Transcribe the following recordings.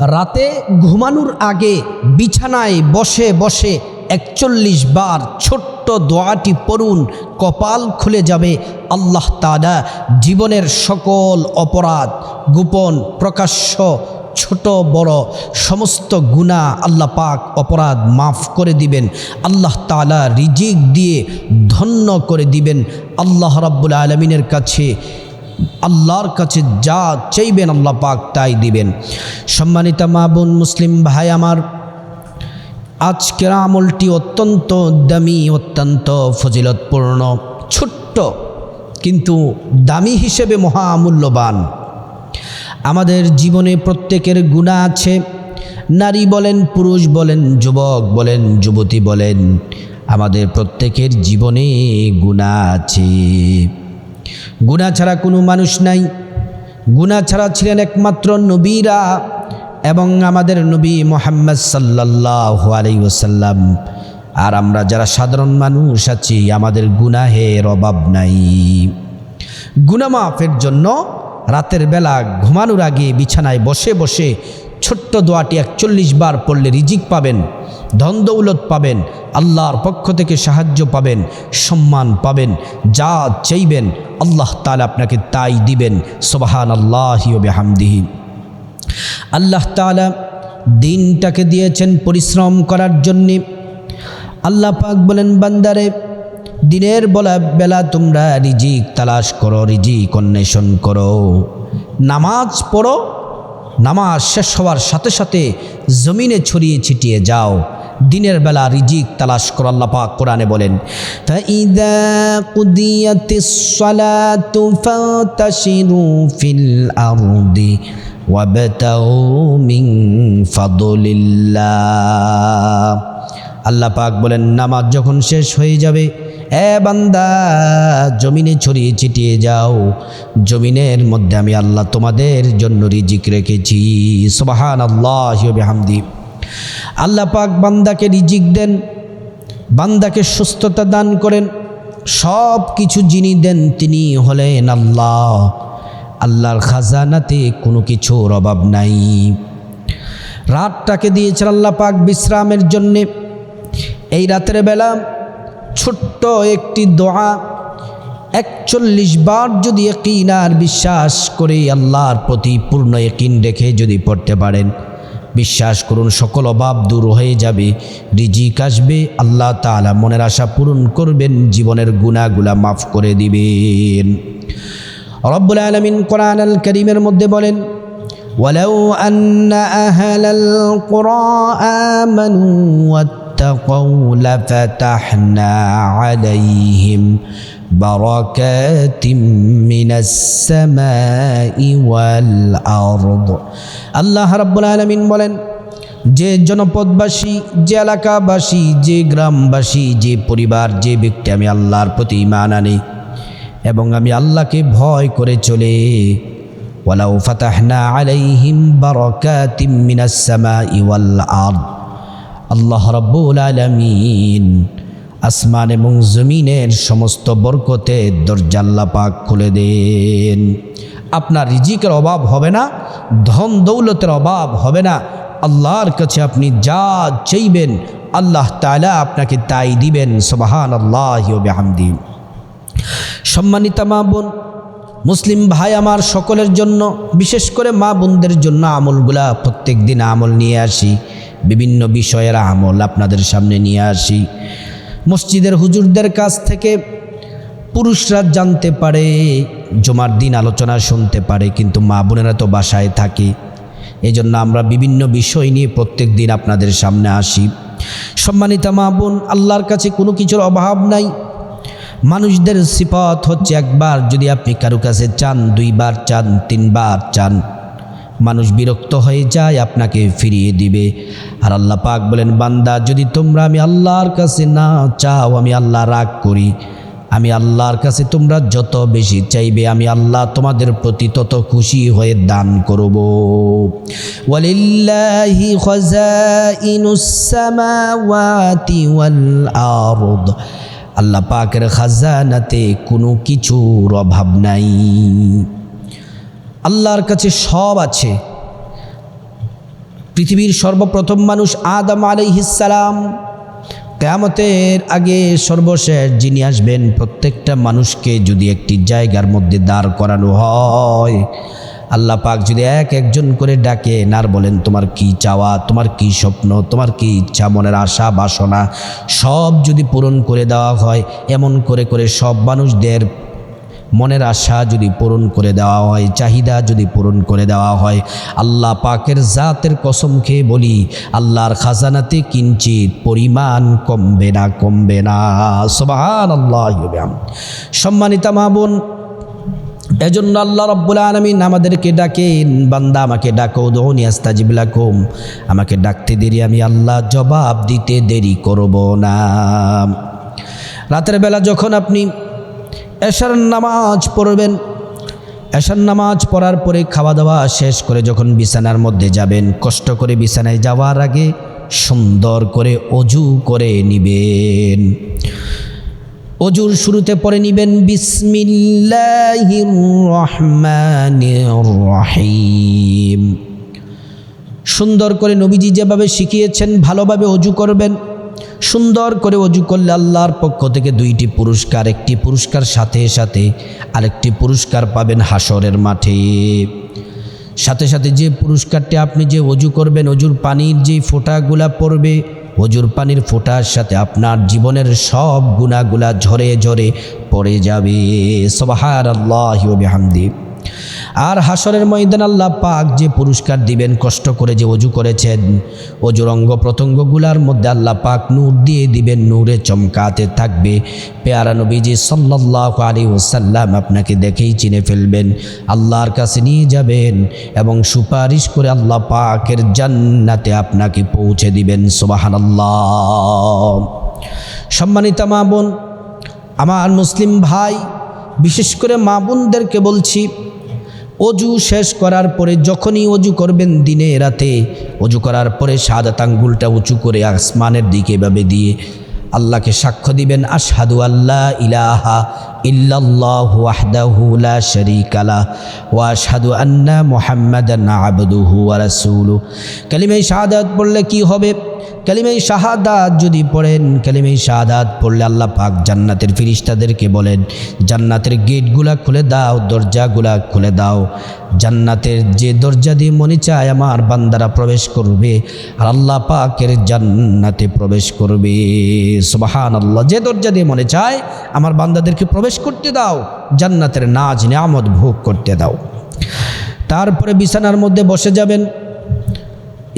রাতে ঘুমানোর আগে বিছানায় বসে বসে একচল্লিশ বার ছোট্ট দোয়াটি পড়ুন, কপাল খুলে যাবে আল্লাহ তালা জীবনের সকল অপরাধ, গোপন, প্রকাশ্য, ছোট, বড়, সমস্ত গুণা আল্লাহ পাক অপরাধ মাফ করে দিবেন। আল্লাহ তালা রিজিক দিয়ে ধন্য করে দিবেন। আল্লাহ রাব্বুল আলমিনের কাছে আল্লাহর কাছে যা চাইবেন আল্লাহ পাক তাই দিবেন। সম্মানিত মা বোন, মুসলিম ভাই আমার, আজকের আমলটি অত্যন্ত দামি, অত্যন্ত ফজিলতপূর্ণ, ছোট্ট, কিন্তু দামি হিসেবে মহামূল্যবান। আমাদের জীবনে প্রত্যেকের গুণা আছে। নারী বলেন, পুরুষ বলেন, যুবক বলেন, যুবতী বলেন, আমাদের প্রত্যেকের জীবনে গুণা আছে। গুণা ছাড়া কোনো মানুষ নাই। গুণা ছাড়া ছিলেন একমাত্র নবীরা এবং আমাদের নবী মোহাম্মদ সাল্লাহ আলাই ওসাল্লাম আর আমরা যারা সাধারণ মানুষ আছি, আমাদের গুনাহের অভাব নাই। গুনামাফের জন্য রাতের বেলা ঘুমানোর আগে বিছানায় বসে বসে ছোট্ট দোয়াটি একচল্লিশ বার পড়লে রিজিক পাবেন। ধন দৌলত পাবেন, আল্লাহর পক্ষ থেকে সাহায্য পাবেন, সম্মান পাবেন, যা চাইবেন, আল্লাহ তালা আপনাকে তাই দিবেন সোবাহান আল্লাহি হামদিহি আল্লাহ তালা দিনটাকে দিয়েছেন পরিশ্রম করার জন্যে। আল্লাহ পাক বলেন, বান্দারে, দিনের বলা বেলা তোমরা রিজিক তালাশ করো, রিজিক অন্বেষণ করো। নামাজ পড়ো, নামাজ শেষ হওয়ার সাথে সাথে জমিনে ছড়িয়ে ছিটিয়ে যাও। দিনের বেলা রিজিক তালাশ করো আল্লাহ পাক কোরআনে বলেন فَإِذَا قُضِيَتِ الصَّلَاةُ فَانتَشِرُوا فِي الْأَرْضِ وَابْتَغُوا مِنْ فَضْلِ اللَّهِ আল্লাহ পাক বলেন নামাজ যখন শেষ হয়ে যাবে এ বান্দা জমিনে ছড়িয়ে ছিটিয়ে যাও জমিনের মধ্যে আমি আল্লাহ তোমাদের জন্য রিজিক রেখেছি সুবাহান আল্লাহ হামদি আল্লাহ পাক বান্দাকে রিজিক দেন, বান্দাকে সুস্থতা দান করেন সব কিছু যিনি দেন তিনি হলেন আল্লাহ। আল্লাহর খাজানাতে কোনো কিছুর অভাব নাই। রাতটাকে দিয়েছেন আল্লাহ পাক বিশ্রামের জন্যে। এই রাতের বেলা ছোট্ট একটি দোয়া, একচল্লিশ বার যদি আর বিশ্বাস করে আল্লাহর প্রতি পূর্ণ একিন রেখে যদি পড়তে পারেন বিশ্বাস করুন সকল অভাব দূর হয়ে যাবে রিজিক আসবে আল্লাহ তালা মনের আশা পূরণ করবেন জীবনের গুণাগুলা মাফ করে দিবেন রব্বুল আলমিন কোরআন আল করিমের মধ্যে বলেন ولو أن أهل القرى آمنوا واتقوا لفتحنا عليهم بركات من السماء والأرض الله رب العالمين বলেন যে জনপদবাসী যে এলাকাবাসী যে গ্রামবাসী যে পরিবার যে ব্যক্তি আমি আল্লাহর প্রতি ইমান আনি এবং আমি আল্লাহকে ভয় করে চলে ওয়ালাউ ফাতাহনা আলাইহিম বারাকাতিম মিনাস সামাই ওয়াল আরদ আল্লাহ রাব্বুল আলামিন আসমান এবং জমিনের সমস্ত বরকতের দরজা আল্লাহ পাক খুলে দেন। আপনার রিজিকের অভাব হবে না, ধন দৌলতের অভাব হবে না। আল্লাহর কাছে আপনি যা চাইবেন, আল্লাহ তাআলা আপনাকে তাই দিবেন সুবহান আল্লাহ হামদি সম্মানিতা মা বোন, মুসলিম ভাই আমার সকলের জন্য, বিশেষ করে মা বোনদের জন্য আমলগুলা প্রত্যেক দিন আমল নিয়ে আসি। বিভিন্ন বিষয়ের আমল আপনাদের সামনে নিয়ে আসি। মসজিদের হুজুরদের কাছ থেকে পুরুষরা জানতে পারে, জমার দিন আলোচনা শুনতে পারে, কিন্তু মা বোনেরা তো বাসায় থাকে। এই জন্য আমরা বিভিন্ন বিষয় নিয়ে প্রত্যেক দিন আপনাদের সামনে আসি। সম্মানিতা মা বোন, আল্লাহর কাছে কোনো কিছুর অভাব নাই। মানুষদের সিফত হচ্ছে একবার যদি আপনি কারও কাছে চান, দুইবার চান, তিনবার চান। মানুষ বিরক্ত হয়ে যায়, আপনাকে ফিরিয়ে দিবে। আর আল্লাহ পাক বলেন, বান্দা, যদি তোমরা আমি আল্লাহর কাছে না চাও, আমি আল্লাহ রাগ করি। আমি আল্লাহর কাছে তোমরা যত বেশি চাইবে, আমি আল্লাহ তোমাদের প্রতি তত খুশি হয়ে দান করব। ওয়ালিল্লাহি খাজাইনুস সামাওয়াতি ওয়াল আরদ। আল্লাহ পাকের খাজানাতে কোনো কিছুর অভাব নাই। আল্লাহর কাছে সব আছে। পৃথিবীর সর্বপ্রথম মানুষ আদম আলাইহিসালাম কেয়ামতের আগে সর্বশেষ যিনি আসবেন, প্রত্যেকটা মানুষকে যদি একটি জায়গার মধ্যে দাঁড় করানো হয়, আল্লাহ পাক যদি এক একজন করে ডাকে আর বলেন, তোমার কি চাওয়া? তোমার কি স্বপ্ন? তোমার কি ইচ্ছা? মনের আশা, বাসনা? সব যদি পূরণ করে দেওয়া হয়, এমন করে করে সব মানুষদের মনের আশা যদি পূরণ করে দেওয়া হয়, চাহিদা যদি পূরণ করে দেওয়া হয়, আল্লাহ পাকের জাতের কসম খেয়ে বলি, আল্লাহর খাজানাতে কিঞ্চিত পরিমাণ কমবে না কমবে না। সবান আল্লাহ সম্মানিতা মা বোন, এজন্য আল্লাহ রব্বুল আলমিন আমাদেরকে ডাকেন, বান্দা আমাকে ডাকো, দোহনি আস্তাজিবলাকুম আমাকে ডাকতে দেরি, আমি আল্লাহ জবাব দিতে দেরি করব না। রাতের বেলা যখন আপনি এশার নামাজ পড়বেন। এশার নামাজ পড়ার পরে খাওয়া দাওয়া শেষ করে যখন বিছানার মধ্যে যাবেন, কষ্ট করে বিছানায় যাওয়ার আগে সুন্দর করে অজু করে নিবেন। অজুর শুরুতে পরে নিবেন, বিসমিল্লাহির রহমানির রহিম। সুন্দর করে নবীজি যেভাবে শিখিয়েছেন, ভালোভাবে অজু করবেন। সুন্দর করে অজু করলে আল্লাহর পক্ষ থেকে দুইটি পুরস্কার, একটি পুরস্কার সাথে সাথে আরেকটি পুরস্কার পাবেন হাসরের মাঠে। সাথে সাথে যে পুরস্কারটি আপনি যে অজু করবেন, অজুর পানির যে ফোঁটাগুলা পড়বে, অজুর পানির ফোঁটার সাথে আপনার জীবনের সব গুণাগুলা ঝরে ঝরে পড়ে যাবে। সবাহার আল্লাহ হামদি আর হাসরের ময়দান আল্লাহ পাক যে পুরস্কার দিবেন, কষ্ট করে যে অজু করেছেন অজুর অঙ্গ প্রত্যঙ্গগুলার মধ্যে আল্লাহ পাক নূর দিয়ে দিবেন, নূরে চমকাতে থাকবে। পেয়ারা নবীজি সাল্লাহ আলী ওসাল্লাম আপনাকে দেখেই চিনে ফেলবেন, আল্লাহর কাছে নিয়ে যাবেন এবং সুপারিশ করে আল্লাহ পাকের জান্নাতে আপনাকে পৌঁছে দিবেন সোবাহান আল্লাহ সম্মানিতা মা বোন, আমার মুসলিম ভাই, বিশেষ করে মা বোনদেরকে বলছি অজু শেষ করার পরে যখনই অজু করবেন দিনে রাতে, অজু করার পরে সাদাত আঙ্গুলটা উঁচু করে আসমানের দিকে এভাবে দিয়ে আল্লাহকে সাক্ষ্য দিবেন, আশহাদু আল্লাহ ইলাহা ইল্লাল্লাহু ওয়াহদাহু লা ওয়া আন্না মুহাম্মাদান আবদুহু ওয়া রাসূলুহু। কালিমায়ে পড়লে কি হবে? কালিমাই শাহাদাত যদি পড়েন কালিমাই শাহাদাত পড়লে আল্লাহ পাক জান্নাতের ফিরিস্তাদেরকে বলেন, জান্নাতের গেটগুলা খুলে দাও, দরজাগুলা খুলে দাও। জান্নাতের যে দরজা দিয়ে মনে চায় আমার বান্দারা প্রবেশ করবে, আর আল্লাহ পাকের জান্নাতে প্রবেশ করবে। সুবাহান আল্লাহ যে দরজা দিয়ে মনে চায় আমার বান্দাদেরকে প্রবেশ করতে দাও, জান্নাতের নাজ, নিয়ামত ভোগ করতে দাও। তারপরে বিছানার মধ্যে বসে যাবেন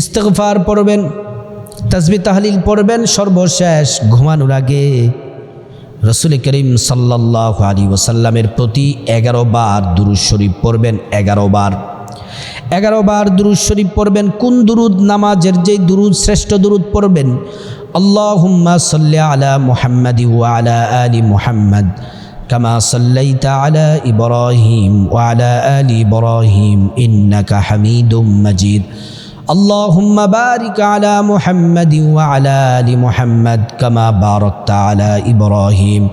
ইস্তফার পড়বেন তাজবি তাহলিল পড়বেন, সর্বশেষ ঘুমানোর আগে। রসুল করিম সাল্লাহ আলী ওসাল্লামের প্রতি এগারো বার দুরুদ শরীফ পড়বেন, এগারো বার। এগারো বার দুরুদ শরীফ পড়বেন, কোন দুরুদ? নামাজের যেই দুরুদ, শ্রেষ্ঠ দুরুদ পড়বেন। আল্লাহুম্মা সাল্লি আলা মুহাম্মাদি ওয়া আলা আলি মুহাম্মদ, কামা সাল্লাইতা আলা ইব্রাহিম ওয়া আলা আলী ইব্রাহিম, ইন্নাকা হামিদুম মজিদ। اللهم بارك على محمد وعلى ال محمد كما باركت على ابراهيم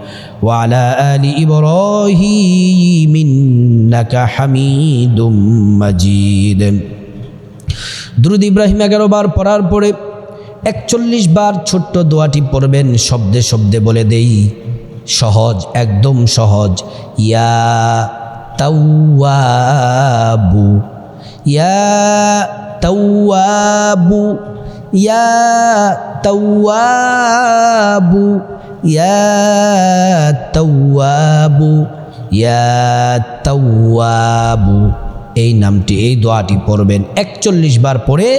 وعلى ال ابراهيم انك حميد مجيد দুরুদ ইব্রাহিম এগারো বার পড়ার পরে একচল্লিশ বার ছোট্ট দোয়াটি পড়বেন শব্দে শব্দে বলে দেই সহজ একদম সহজ ইয়া তাওয়াবু ইয়া তাওয়াবু, ইয়া তাওয়াবু ইয়া তাওয়াবু ইয়া তাওয়াবু। এই নামটি, এই দোয়াটি পড়বেন একচল্লিশ বার পড়ে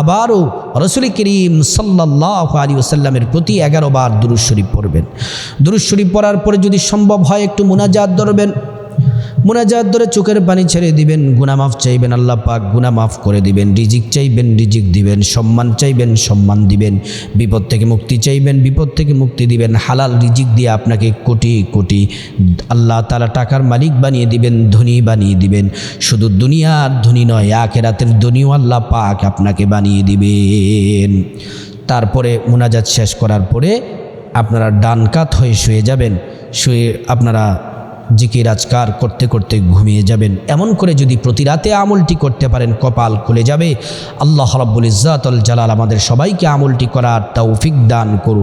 আবারও রসুল করিম সাল্লাহ আলী ওসাল্লামের প্রতি এগারো বার দুরুজ শরীফ পড়বেন। দুরুজ শরীফ পড়ার পরে যদি সম্ভব হয় একটু মুনাজাত ধরবেন। মুনাজাত ধরে চোখের পানি ছেড়ে দিবেন গুনামাফ চাইবেন, আল্লাহ পাক গুনা মাফ করে দিবেন, রিজিক চাইবেন, রিজিক দিবেন, সম্মান চাইবেন, সম্মান দিবেন, বিপদ থেকে মুক্তি চাইবেন, বিপদ থেকে মুক্তি দিবেন, হালাল রিজিক দিয়ে আপনাকে কোটি কোটি আল্লাহ তালা টাকার মালিক বানিয়ে দিবেন, ধনী বানিয়ে দিবেন। শুধু দুনিয়ার ধনী নয়, আখেরাতের ধনীও আল্লাহ পাক আপনাকে বানিয়ে দিবেন। তারপরে মোনাজাত শেষ করার পরে আপনারা ডান কাত হয়ে শুয়ে যাবেন, শুয়ে আপনারা জিকির আজকার করতে করতে ঘুমিয়ে যাবেন। এমন করে যদি প্রতি রাতে আমলটি করতে পারেন, কপাল খুলে যাবে। আল্লাহ রব্বুল ইজাতল জালাল আমাদের সবাইকে আমলটি করার তৌফিক দান করুন।